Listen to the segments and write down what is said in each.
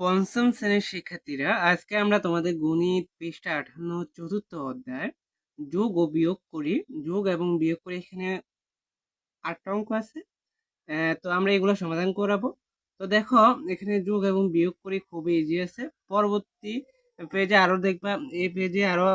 পঞ্চম শ্রেণির শিক্ষার্থীরা, আজকে আমরা তোমাদের গণিত পৃষ্ঠা আঠান্ন, চতুর্থ অধ্যায় যোগ ও বিয়োগ করি। যোগ এবং বিয়োগ করে এখানে আটটা অঙ্ক আছে। তো আমরা এগুলো সমাধান করাবো। তো দেখো, এখানে যোগ এবং বিয়োগ করি খুবই ইজি আছে। পরবর্তী পেজে আরও দেখবা এই পেজে আরও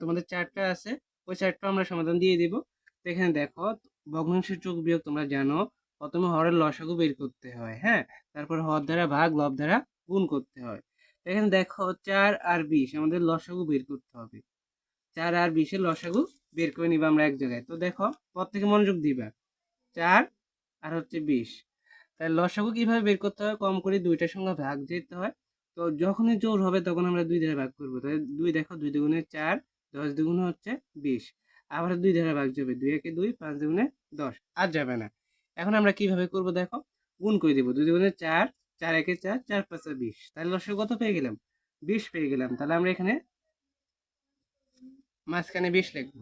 তোমাদের চারটা আছে। ওই চারটা আমরা সমাধান দিয়ে দিব। তো এখানে দেখো, ভগ্নাংশের যোগ বিয়োগ তোমরা জানো। প্রথমে হরের লসাগু বের করতে হয় হ্যাঁ? তারপর হর দ্বারা ভাগ, লব দ্বারা গুণ করতে হয়। এখানে দেখো চার আর বিশ, আমাদের লসাগু বের করতে হবে। চার আর বিশের লসাগু বের করে নিবা আমরা এক জায়গায়। তো দেখো, প্রত্যেকে মনোযোগ দিবা। চার আর হচ্ছে বিশ। তাহলে লসাগু কীভাবে বের করতে হয়? কম করে দুইটার সঙ্গে ভাগ যেতে হয়। তো যখনই জোর হবে তখন আমরা দুই ধারে ভাগ করব। তাহলে দুই দেখো, দুই দুগুণে চার, দশ দুগুণে হচ্ছে বিশ। আবার দুই ধারে ভাগ যাবে। দুই একে দুই, পাঁচ দুগুণে দশ। আর যাবে না। এখন আমরা কীভাবে করব দেখো? গুণ করে দিব। দুই দুগুণে চার চার একে চার চার পাঁচে বিশ। তাহলে লসাগু কত পেয়ে গেলাম? বিশ পেয়ে গেলাম। তাহলে আমরা এখানে মাঝখানে বিশ লিখব।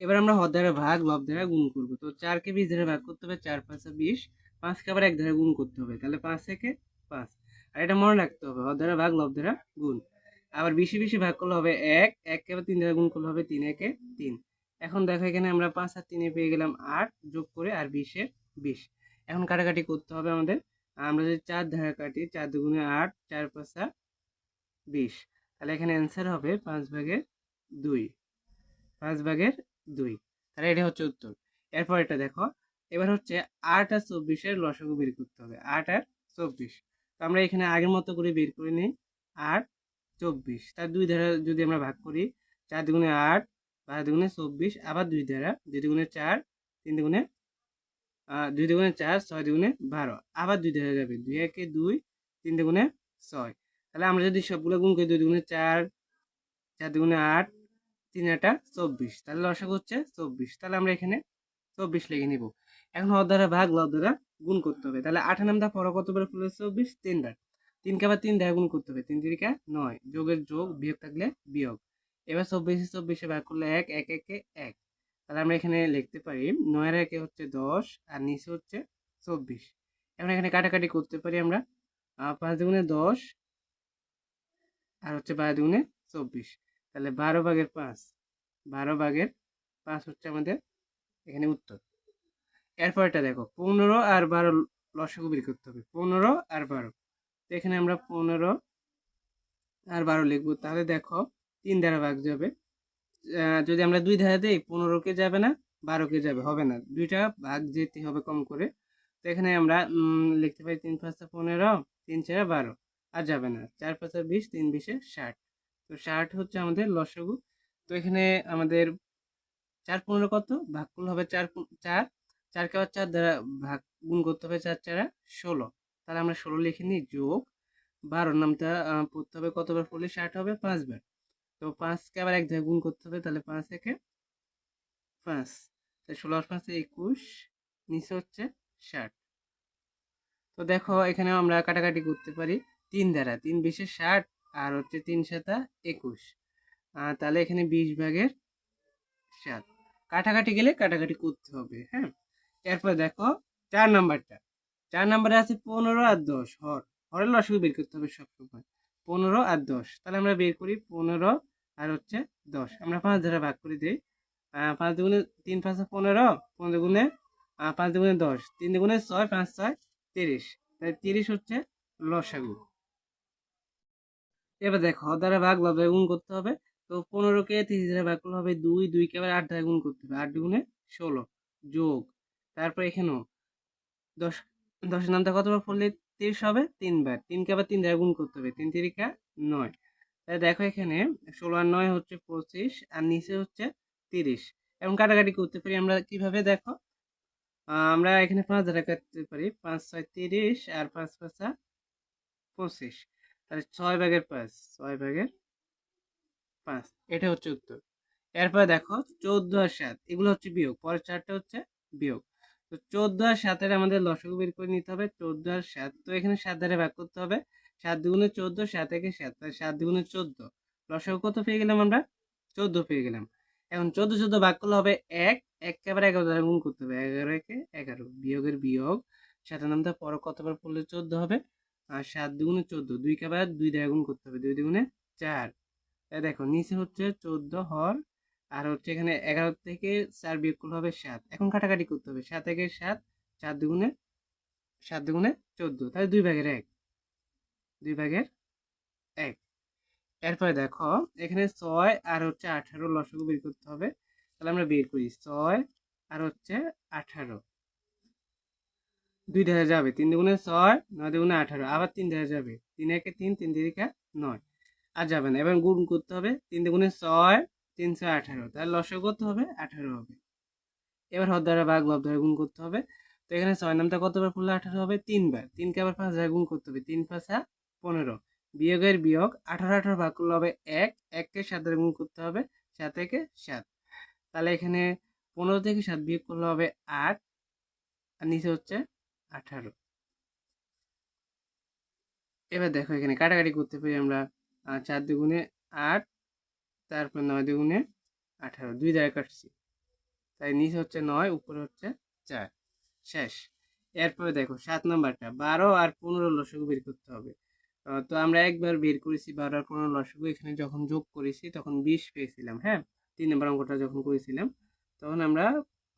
এবার আমরা হর ভাগ, লব দ্বারা গুণ করব। তো চারকে বিশ দ্বারা ভাগ করতে হবে, চার পাঁচে বিশ। পাঁচকে আবার এক দ্বারা গুণ করতে হবে। তাহলে পাঁচ থেকে পাঁচ। আর এটা মনে রাখতে হবে, হর ভাগ, লব দ্বারা গুণ। আবার বেশি বেশি ভাগ করলে হবে এক, এককে আবার তিন দ্বারা গুণ করলে হবে তিন একে তিন। এখন দেখো এখানে আমরা পাঁচ আর তিনে পেয়ে গেলাম আট যোগ করে আর বিশের বিশ। এখন কাটাকাটি করতে হবে আমাদের আমরা যদি চার ধারা কাটি, চার দুগুণে আট, চার পাঁচা বিশ। তাহলে এখানে অ্যান্সার হবে পাঁচ ভাগের দুই। পাঁচ ভাগের দুই। তাহলে এটা হচ্ছে উত্তর। এরপর এটা দেখো। এবার হচ্ছে আট আর চব্বিশের লসাগু বের করতে হবে। আট আর চব্বিশ। তো আমরা এখানে আগের মতো করে বের করে নিই। আট, চব্বিশ। তার দুই ধারা যদি আমরা ভাগ করি, চার দুগুণে আট পাঁচ দুগুণে চব্বিশ, আবার দুই ধারা, দুই দুগুণে চার, তিন দুগুণে দুই দুগুণে চার, ছয় দুগুণে বারো। আবার দুই ধারা যাবে, দুই একে দুই, তিন দুগুণে ছয়। তাহলে আমরা যদি সবগুলো গুণ করি, দুই দুগুণে চার চার দুগুণে আট, তিন আটা চব্বিশ। তাহলে লসাগু হচ্ছে চব্বিশ। তাহলে আমরা এখানে চব্বিশ লিখে নিব। এখন হর দ্বারা ভাগ, লব দ্বারা গুণ করতে হবে। তাহলে আঠার নামটা পর কতবার ফুলে চব্বিশ তিনবার তিনকে আবার তিন দ্বারা গুণ করতে হবে। তিন তিরিকা নয়। যোগের যোগ বিয়োগ থাকলে বিয়োগ। এবার চব্বিশে চব্বিশে ভাগ করলে এক এক, একে এক। তাহলে আমরা এখানে লিখতে পারি নয়ের একে হচ্ছে দশ আর নিচে হচ্ছে চব্বিশ। এখন এখানে কাটাকাটি করতে পারি আমরা পাঁচ দুগুণে দশ আর হচ্ছে বারো দুগুণে চব্বিশ। তাহলে বারো ভাগের পাঁচ, বারো ভাগের পাঁচ হচ্ছে আমাদের এখানে উত্তর। এরপর এটা দেখো, পনেরো আর বারো লসাগু বের করতে হবে, পনেরো আর বারো। তো এখানে আমরা পনেরো আর বারো লিখব, তাহলে দেখো তিন দ্বারা ভাগ যাবে যদি আমরা দুই ধারা দিই পনেরোকে যাবে না বারোকে যাবে, হবে না। দুইটা ভাগ যেতে হবে কম করে। তো এখানে আমরা লিখতে পারি তিন পাঁচটা পনেরো, তিন চারে বারো, আর যাবে না। চার পাঁচটা বিশ, তিন বিশে ষাট। তো ষাট হচ্ছে আমাদের লসগু। তো এখানে আমাদের চার পনেরো কত? ভাগ করলে হবে চার চার। চারকে আবার চার দ্বারা ভাগ, গুণ করতে হবে চার চারা ষোলো। তাহলে আমরা ষোলো লিখে নিই যোগ। বারো নামটা পড়তে হবে কতবার? পড়লে ষাট হবে, পাঁচবার। তো পাঁচকে আবার এক জায়গায় গুণ করতে হবে, তাহলে পাঁচ একে পাঁচ। তাহলে ষোলো আর পাঁচে একুশ, নিচে হচ্ছে ষাট। তো দেখো এখানে আমরা কাটাকাটি করতে পারি তিন দ্বারা, তিন বিশে ষাট আর হচ্ছে তিন সাতা একুশ। তাহলে এখানে বিশ ভাগের সাত। কাটাকাটি গেলে কাটাকাটি করতে হবে হ্যাঁ? এরপর দেখো চার নাম্বারটা। চার নাম্বারে আছে পনেরো আর দশ, হর। হরের লসাগু বের করতে হবে সবসময়। পনেরো আর দশ। তাহলে আমরা বের করি পনেরো আর হচ্ছে দশ। আমরা পাঁচ ধারা ভাগ করে দিই। পাঁচ দুগুণে তিন পাঁচ পনেরো পনেরো আহ, পাঁচ দুগুণে দশ তিন দুগুণে ছয় পাঁচ ছয় তিরিশ। তাই তিরিশ হচ্ছে লসাগু। এবার দেখো হর দ্বারা ভাগ লবে গুণ করতে হবে। তো পনেরোকে তিরিশ দ্বারা ভাগ করলে হবে দুই দুইকে আবার আট দ্বারা গুণ করতে হবে। আট দুগুণে ষোলো যোগ। তারপর এখানেও দশ দশের নামটা কতবার পড়লে? তিরিশ হবে, তিনবার। তিনকে আবার তিন দ্বারা গুণ করতে হবে। তিন তিরিকা নয়। তাহলে দেখো এখানে ষোলো আর নয় হচ্ছে পঁচিশ, আর নিচে হচ্ছে তিরিশ। এবং কাটাকাটি করতে পারি আমরা কীভাবে দেখো? আমরা এখানে পাঁচ দ্বারা কাটতে পারি। পাঁচ ছয় তিরিশ আর পাঁচ পাঁচা পঁচিশ। তাহলে ছয় ভাগের পাঁচ, ছয় ভাগের পাঁচ। এটা হচ্ছে উত্তর। এরপরে দেখো চোদ্দ আর সাত, এগুলো হচ্ছে বিয়োগ। পরের চারটা হচ্ছে বিয়োগ। তো চোদ্দ আর সাতের আমাদের লসক বের করে নিতে হবে। চোদ্দ আর সাত তো এখানে সাত ধারে ভাগ করতে হবে। সাত দুগুণে চোদ্দ, সাত একে সাত সাত দুগুণে চোদ্দ। লসাগু কত পেয়ে গেলাম আমরা? চোদ্দ পেয়ে গেলাম। এখন চোদ্দ চোদ্দ ভাগ করলে হবে এক। একেবারে এগারো দ্বারা গুণ করতে হবে। এগারো একে এগারো বিয়োগের বিয়োগ। সাতের নামটা পর কতবার পড়লে চোদ্দ হবে? আর সাত দুগুণে চোদ্দ দুইকে আবার দুই দ্বারা গুণ করতে হবে। দুই দুগুণে চার। দেখো, নিচে হচ্ছে চোদ্দ হর আর হচ্ছে এখানে এগারো থেকে চার বিয়োগ করলে হবে সাত। এখন কাটাকাটি করতে হবে। সাত একে সাত, চার দুগুণে, সাত দুগুণে চোদ্দ। তাহলে দুই ভাগের এক। দুই ভাগের এক। এরপরে দেখো, এখানে ছয় আর হচ্ছে আঠারো লসগু বের করতে হবে। তাহলে আমরা বের করি ছয় আর হচ্ছে আঠারো। দুই দেখা যাবে। তিন দুগুণে ছয়, নয় দুগুণে আঠারো। আবার তিন দেখা যাবে। তিন একে তিন তিন দিকে নয়। আর যাবে না। এবার গুণ করতে হবে। তিন দুগুণে ছয় তিনশো আঠারো। তাহলে লসগু করতে হবে? আঠারো হবে। এবার হর দ্বারা ভাগ লব দ্বারা গুণ করতে হবে। তো এখানে ছয় নামটা কতবার পড়লে আঠারো হবে? তিনবার। তিনকে আবার পাঁচ দ্বারা গুণ করতে হবে। তিন পাঁচা পনেরো। বিয়োগের বিয়োগ আঠারো আঠারো ভাগ করলে হবে এক। এককে সাত দ্বারা গুণ করতে হবে। সাত একে সাত। তাহলে এখানে পনেরো থেকে সাত বিয়োগ করলে হবে আট। আর নিচে হচ্ছে আঠারো। এবার দেখো এখানে কাটাকাটি করতে পারি আমরা চার দুগুণে আট তারপর নয় দুগুণে আঠারো, দুই দ্বারা কাটছি। তাই নিচে হচ্ছে নয়, উপরে হচ্ছে চার। শেষ। এরপরে দেখো, সাত নম্বরটা, বারো আর পনেরো লসগু বের করতে হবে। তো আমরা একবার বের করেছি বারো আর পনেরো লসগু, এখানে যখন যোগ করেছি তখন বিশ পেয়েছিলাম হ্যাঁ? তিন নম্বর অঙ্কটা যখন করেছিলাম, তখন আমরা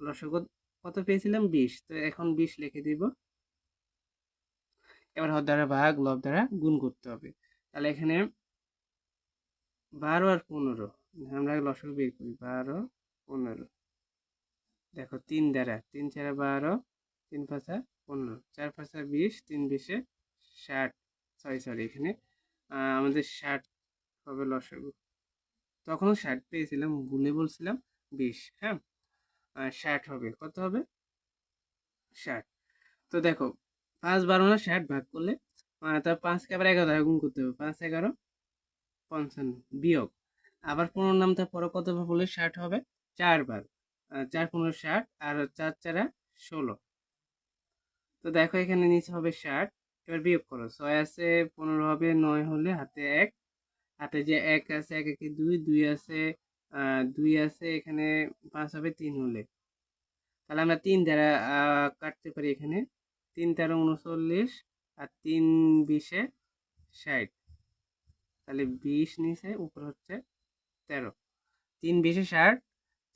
লসগু কত পেয়েছিলাম? বিশ। তো এখন বিশ লিখে দিব। এবার হর দ্বারা ভাগ, লব দ্বারা গুণ করতে হবে। তাহলে এখানে বারো আর পনেরো। আমরা লসগু বের করি। বারো, পনেরো। দেখো তিন দ্বারা, তিন চারা বারো, তিন পাঁচা পনেরো। চার পাঁচা বিশ, তিন বিশে ষাট। সরি সরি এখানে আমাদের ষাট হবে লসগু তখনও ষাট পেয়েছিলাম, ভুলে বলছিলাম বিশ হ্যাঁ? ষাট হবে। কত হবে? ষাট। তো দেখো, পাঁচ বারো না ষাট ভাগ করলে তার পাঁচকে আবার এগারো গুণ করতে হবে। পাঁচ এগারো পঞ্চান্ন, বিয়োগ। আবার পনেরো পরে কতবার বললে ষাট হবে। চারবার চার, পনেরো, ষাট। আর চার, চারা, ষোলো। তো দেখো এখানে নিচে হবে ষাট। এবার বিয়োগ করো। ছয় আছে, পনেরো হবে, নয় হলে হাতে এক। হাতে যে এক আছে, এক, একে দুই। দুই আছে দুই আছে, এখানে পাঁচ হবে, তিন হলে। তাহলে আমরা তিন দ্বারা কাটতে পারি এখানে। তিন তেরো, উনচল্লিশ। আর তিন বিশে ষাট। তাহলে বিশ নিচে উপর হচ্ছে তেরো। তিন বিশে ষাট,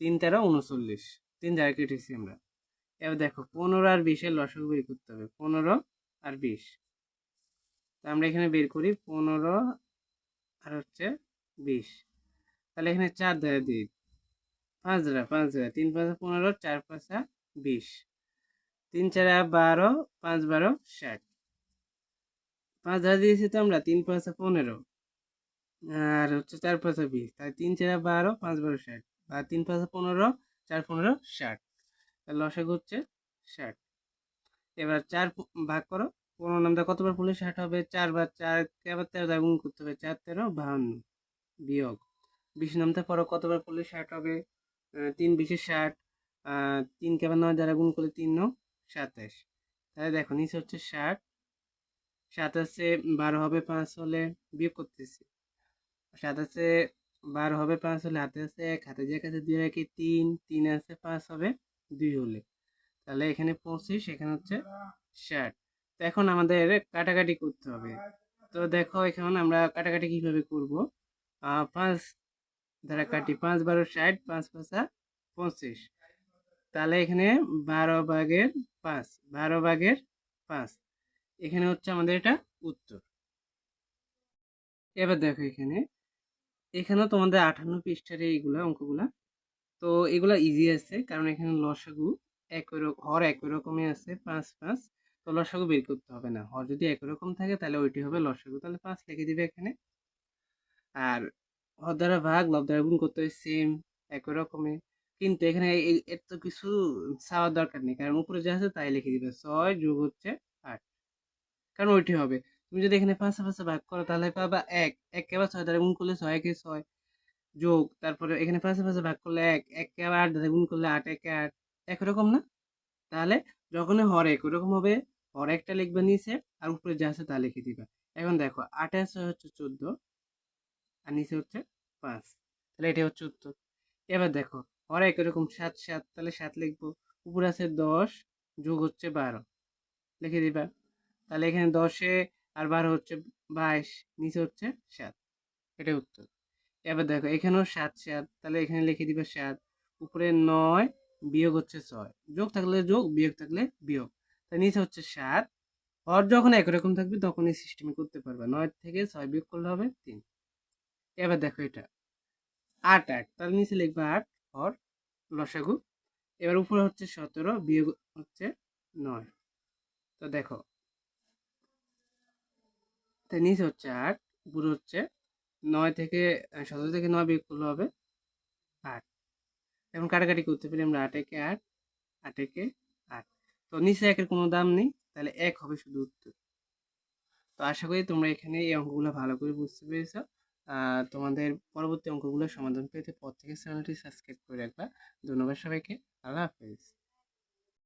তিন তেরো উনচল্লিশ। তিন দ্বারা কেটেছি আমরা। এবার দেখো, পনেরো আর বিশের লসগু বের করতে হবে। পনেরো আর বিশ। তা আমরা এখানে বের করি পনেরো আর হচ্ছে বিশ। তাহলে এখানে চার দ্বারা দিই। পাঁচ দ্বারা পাঁচ দ্বারা। তিন পাঁচা পনেরো, চার পাঁচা বিশ। তিন চারা বারো, পাঁচ বারো ষাট। পাঁচ দ্বারা দিয়েছি তো আমরা তিন পাঁচা পনেরো। আর হচ্ছে চার পাঁচা বিশ। তাই তিন চারা বারো পাঁচ বারো ষাট। আর তিন পাঁচা পনেরো চার পনেরো ষাট। তাহলে লসাগু হচ্ছে ষাট। এবার চার ভাগ করো। পনেরো নামটা কতবার পড়লে ষাট হবে? চার বার চারকে আবার তেরো দ্বারা গুণ করতে হবে? চার তেরো বাহান্ন বিয়োগ। বিশ নামটা পরে কতবার পড়লে ষাট হবে? তিন বিশে ষাট। আহ, তিনকে আবার নয় দ্বারা গুণ করলে তিন নং সাতাশ। তাহলে দেখো নিচে হচ্ছে ষাট। সাতাশে বারো হবে পাঁচ হলে বিয়োগ করতেছি। সাতাশে বারো হবে পাঁচ হলে হাতে আছে এক, হাতে যে কাছে দুই রেখে তিন তিন আছে পাঁচ হবে দুই হলে। তাহলে এখানে পঁচিশ, এখানে হচ্ছে ষাট। তো এখন আমাদের কাটাকাটি করতে হবে। তো দেখো এখন আমরা কাটাকাটি কীভাবে করব? পাঁচ দ্বারা কাটি পাঁচ বারো ষাট, পাঁচ পাঁচা পঁচিশ। তাহলে এখানে বারো ভাগের পাঁচ, বারো ভাগের পাঁচ। এখানে হচ্ছে আমাদের এটা উত্তর। এবার দেখো এখানে এখানেও তোমাদের আঠান্ন পৃষ্ঠার এইগুলা অঙ্কগুলা। তো এগুলা ইজি আছে, কারণ এখানে লসাগু একই রকম হর একই রকমই আছে, পাঁচ পাঁচ। তো লসাগু বের করতে হবে না। হর যদি একই রকম থাকে, তাহলে ওইটি হবে লসাগু। তাহলে পাঁচ লিখে দিবে এখানে। আর হর দ্বারা ভাগ, লব দ্বারা গুণ করতে হয় সেম একই রকমের কিন্তু এখানে এ- এর তো কিছু চাওয়ার দরকার নেই, কারণ উপরে যা আছে তাই লিখে দিবে। ছয় যোগ হচ্ছে আট। কারণ ওইটি হবে। তুমি যদি এখানে পাঁচে পাঁচে ভাগ করো, তাহলে পাবা এক। এক কে আবার ছয় দ্বারা গুণ করলে ছয়, একে ছয় যোগ। তারপরে এখানে পাঁচে পাঁচে ভাগ করলে এক এক কে আবার আট দ্বারা গুণ করলে আট, একে আট। একই রকম না? তাহলে যখনই হর একই রকম হবে। হর একটা লিখবে নিচে আর উপরে যা আছে তা লিখে দিবা। এখন দেখো, আটে আছে হচ্ছে চোদ্দ আর নিচে হচ্ছে পাঁচ। তাহলে এটা হচ্ছে উত্তর। এবার দেখো, হর একই রকম সাত সাত, তাহলে সাত লিখব। উপরে আছে দশ, যোগ হচ্ছে বারো। লিখে দিবা। তাহলে এখানে দশে আর বারো হচ্ছে বাইশ, নিচে হচ্ছে সাত। এটাই উত্তর। এবার দেখো, এখানেও সাত সাত, তাহলে এখানে লিখে দিবে সাত। উপরে নয়, বিয়োগ হচ্ছে ছয়। যোগ থাকলে যোগ, বিয়োগ থাকলে বিয়োগ। তাই নিচে হচ্ছে সাত। হর যখন একরকম থাকবে তখন এই সিস্টেমে করতে পারবে। নয় থেকে ছয় বিয়োগ করলে হবে তিন। এবার দেখো এটা। আট আট। তাহলে নিচে লিখবে আট, হর, লসাগু। এবার উপরে হচ্ছে সতেরো, বিয়োগ হচ্ছে নয়। তো দেখো তাই নিচে হচ্ছে আট উপরে হচ্ছে নয় থেকে সতেরো থেকে নয় বিয়োগ করলে হবে আট। এখন কাটাকাটি করতে পারি আমরা আট একে আট আট একে আট। তো নিচে একের কোনো দাম নেই, তাহলে এক হবে শুধু উত্তর। তো আশা করি তোমরা এখানে এই অঙ্কগুলো ভালো করে বুঝতে পেরেছ। তোমাদের পরবর্তী অঙ্কগুলোর সমাধান পেতে পর থেকে চ্যানেলটি সাবস্ক্রাইব করে রাখবা। ধন্যবাদ সবাইকে, আল্লাহ হাফেজ।